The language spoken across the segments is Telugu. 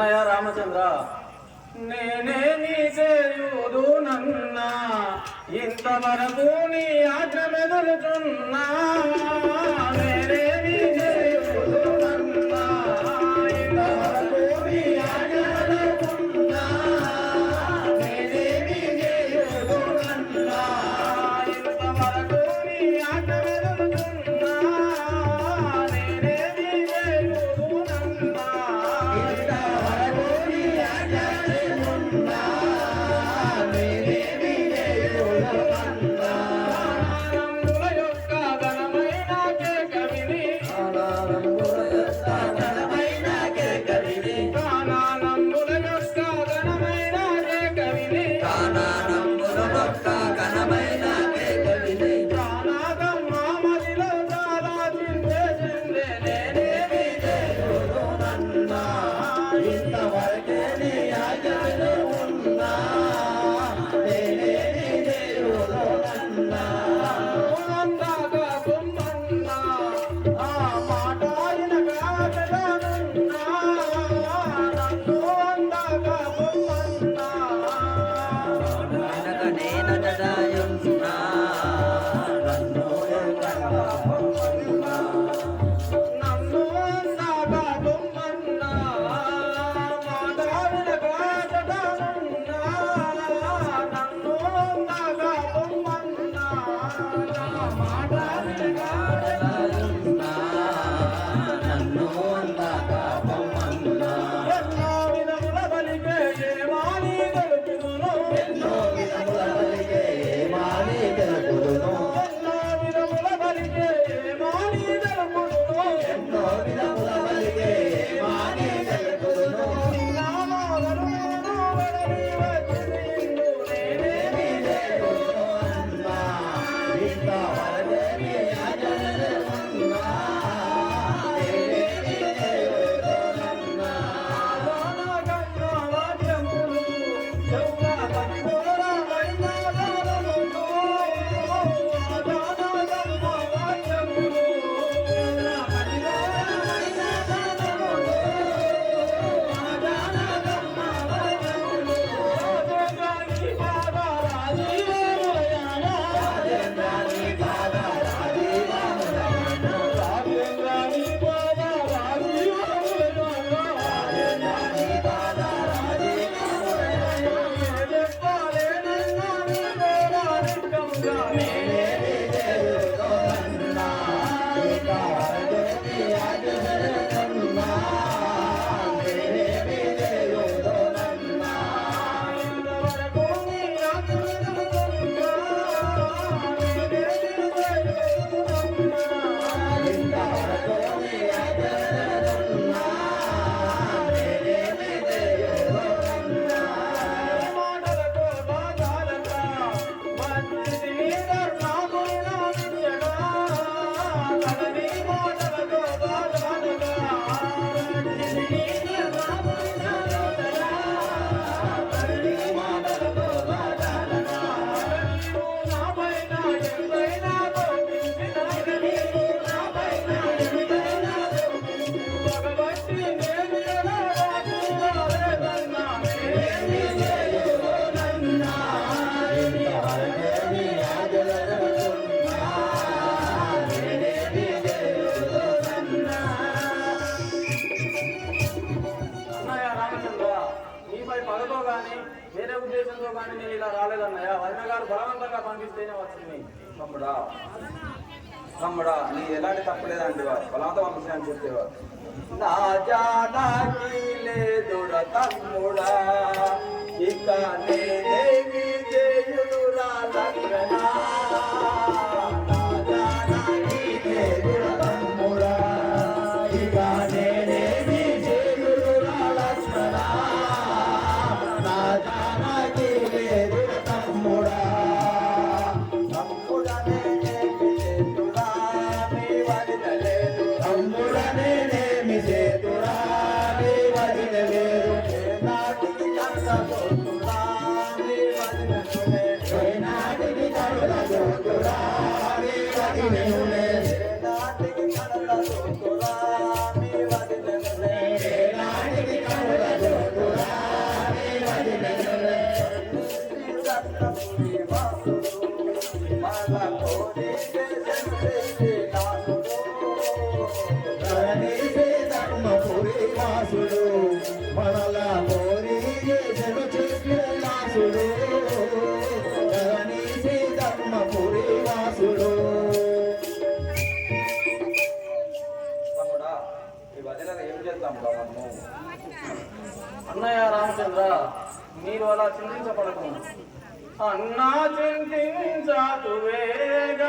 కన్నయ్య రామచంద్ర? నేనే నీ చేయుదు నన్నా. ఇంతవరకు నీ ఆజ్ఞ మెదులుచున్నా. Oh. ఉంటేనే వచ్చింది తమ్ముడా తమ్ముడా నీ ఎలాంటి తప్పలేదండి వారు బలవంతం వంశీ అని చెప్పేవారు నా జానాకి లేదుడ తమ్ముడా ఇక నేనేమి రా చింతించబడుతుంది అన్నా చింతించు వేగ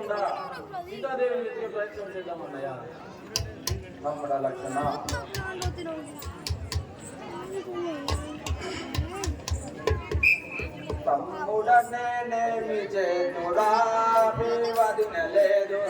కాకుండా సీతాదేవిని వెతికే ప్రయత్నం చేద్దాం అన్నయ్య. లక్షణ తమ్ముడనే నేమి చేతుడా వివదిన లేదు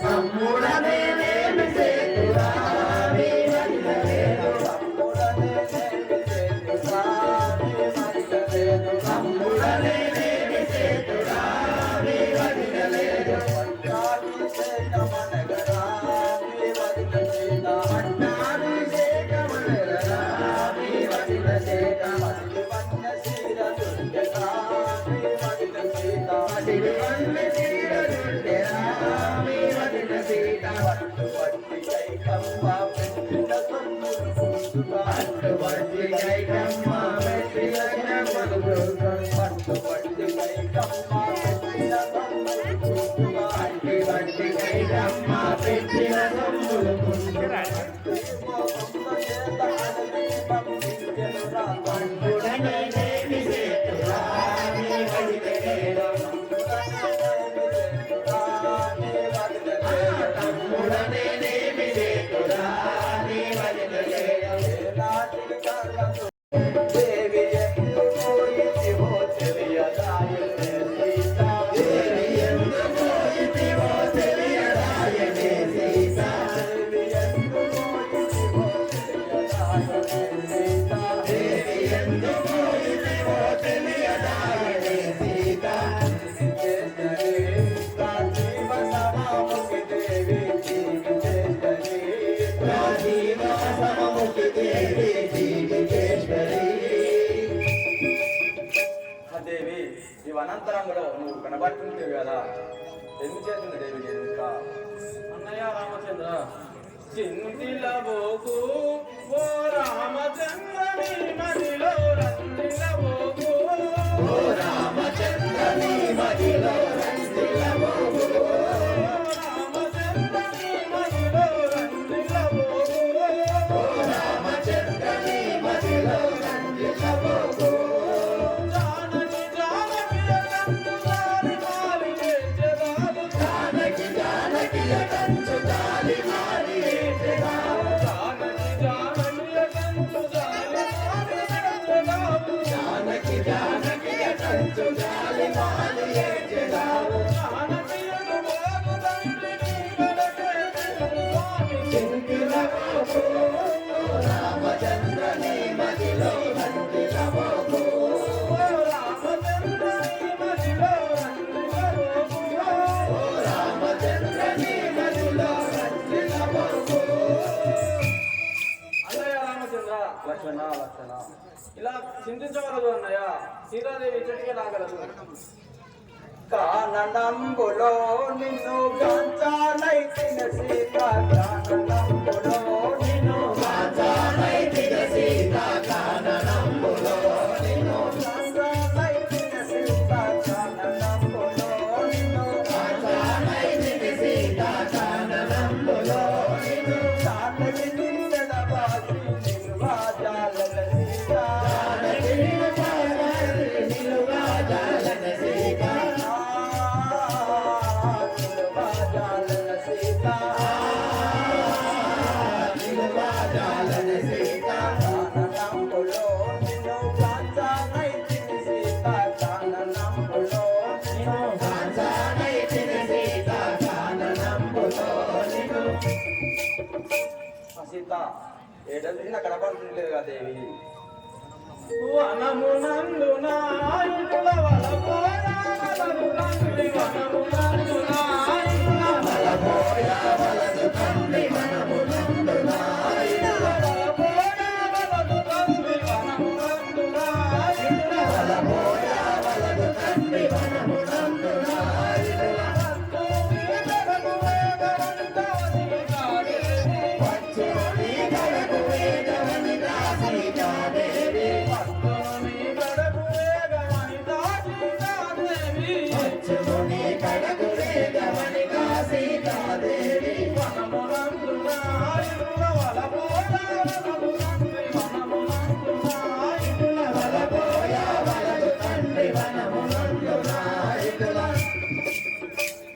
What we take కనబడుతుంటే కదా ఎందుకు చేసింది దేవి నేను అన్నయ్య రామచంద్ర చింతిల బోకు ఓ రామచంద్ర మదిలో రందిల బో లక్షణ లక్షణ ఇలా చింతించవలదు అన్నయ్య సీతాదేవి ఇచ్చటికే నాగలదు కానంబులో నిన్ను గంచాలైతే సీత ఏడంతా కనపడుతుండలేదు కదా దేవి వనమునందు నాయుల వలపోయా వలపోయా వలదు కండి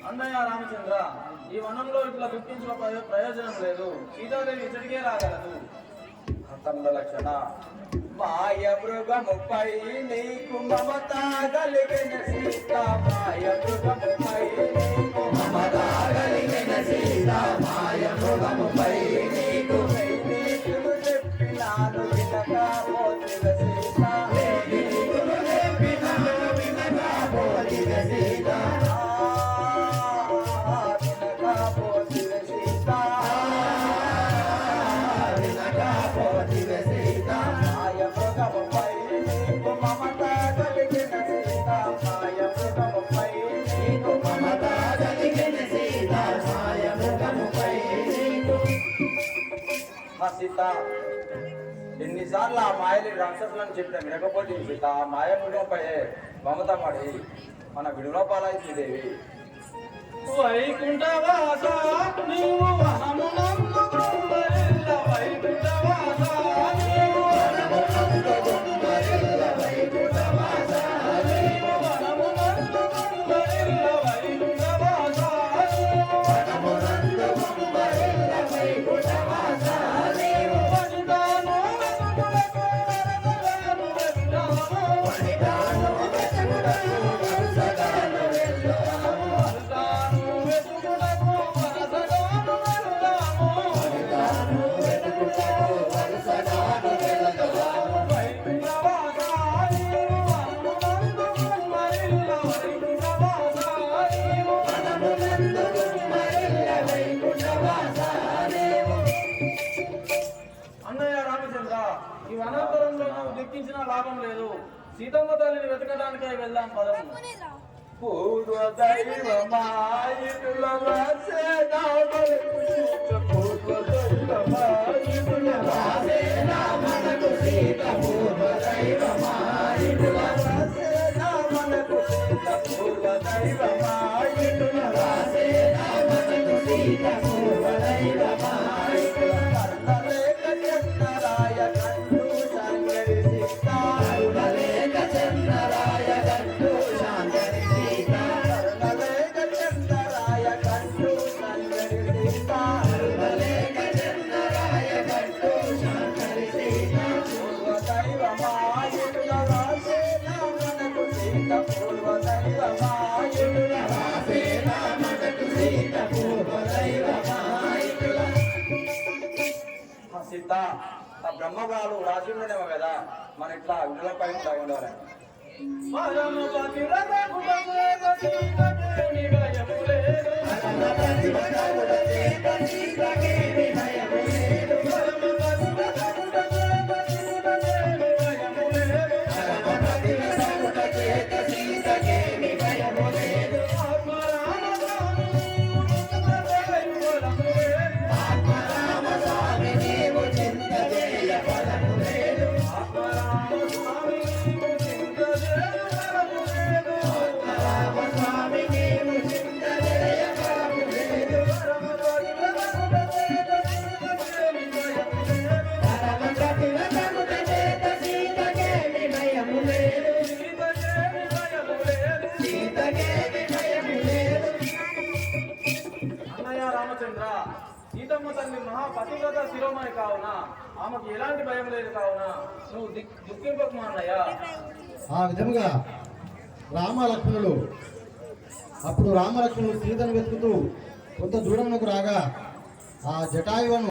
అన్నయ్య రామచంద్ర ఈ వనంలో ఇట్లా దుఃఖించిన ప్రయోజనం లేదు. సీతాదేవి ఇతడికే రాగలదు. అర్థంలో లక్షణ మాయ మృగముపై నీకు మమత కలిగిన సీత మాయ మృగముపై నీకు మమత కలిగిన Sita I'm a player. Sita. ఎన్నిసార్లు ఆ మాయని రాక్షసులని చెప్పిన వినకపోతే సీత ఆ మాయ విడుమపై మమత పడి మన విడుమపాలైంది దేవి వైకుంఠవాస నీవు వనమునందు లాభం లేదు. సీతమ్మ తల్లిని వెతకడానికై వెళ్దాం పదము పూర్వ దైవమాయుల పూర్వ దైవమాయుల సీత ఆ బ్రహ్మగారు రాసి కదా మన ఇట్లా విడుదల పైన ఉండాలి. ఆమెకు ఎలాంటి భయం లేదు కావున నువ్వు దిక్ దుఃఖింపకు మా అన్నయ్య ఆ విధముగా రామలక్ష్మణులు అప్పుడు రామలక్ష్మణులు సీతను వెతుకుతూ కొంత దూరంలోకి రాగా ఆ జటాయువును